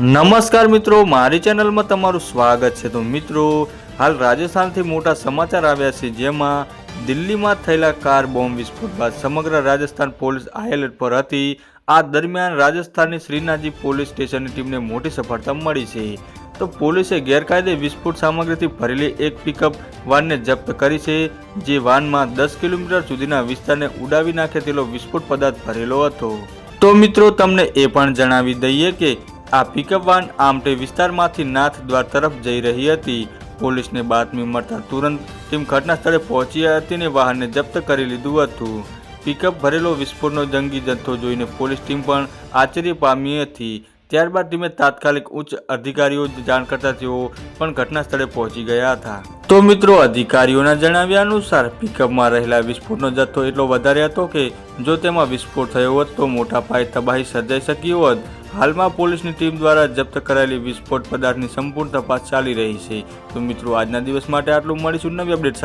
નમસ્કાર મિત્રો, મારી ચેનલમાં તમારું સ્વાગત છે. તો મિત્રો, હાલ રાજસ્થાનથી મોટા સમાચાર આવ્યા છે. જેમાં દિલ્હીમાં થયેલા કાર બોમ્બ વિસ્ફોટ બાદ સમગ્ર રાજસ્થાન પોલીસ હાઈએલર્ટ પર હતી. આ દરમિયાન રાજસ્થાનની શ્રીનાથજી પોલીસ સ્ટેશનની ટીમને મોટી સફળતા મળી છે. તો પોલીસે ગેરકાયદે વિસ્ફોટ સામગ્રીથી ભરેલી એક પિકઅપ વાનને જપ્ત કરી છે, જે વાનમાં દસ કિલોમીટર સુધીના વિસ્તારને ઉડાવી નાખે તેલો વિસ્ફોટ પદાર્થ ભરેલો હતો. તો મિત્રો, તમને એ પણ જણાવી દઈએ કે આ પિકઅપ વાન આમટે વિસ્તારમાંથી નાથદ્વાર તરફ જઈ રહી હતી. પોલીસને બાતમી મળતા તુરંત ટીમ ઘટના સ્થળે પહોંચી હતી અને વાહનને જપ્ત કરી લીધું હતું. પિકઅપ ભરેલો વિસ્ફોટનો જંગી જથ્થો જોઈને પોલીસ ટીમ પણ આશ્ચર્ય પામી હતી. ત્યારબાદ ટીમે તાત્કાલિક ઉચ્ચ અધિકારીઓ જાણ કરતા તેઓ પણ ઘટના સ્થળે પહોંચી ગયા હતા. તો મિત્રો, અધિકારીઓના જણાવ્યા અનુસાર પિકઅપમાં રહેલા વિસ્ફોટનો જથ્થો એટલો વધારે હતો કે જો તેમાં વિસ્ફોટ થયો હોત તો મોટા પાયે તબાહી સર્જાઈ શકી હોત. હાલમાં પોલીસની ટીમ દ્વારા જપ્ત કરાયેલી વિસ્ફોટ પદાર્થની સંપૂર્ણ તપાસ ચાલી રહી છે. તો મિત્રો, આજના દિવસ માટે આટલું. મળીશું નવી અપડેટ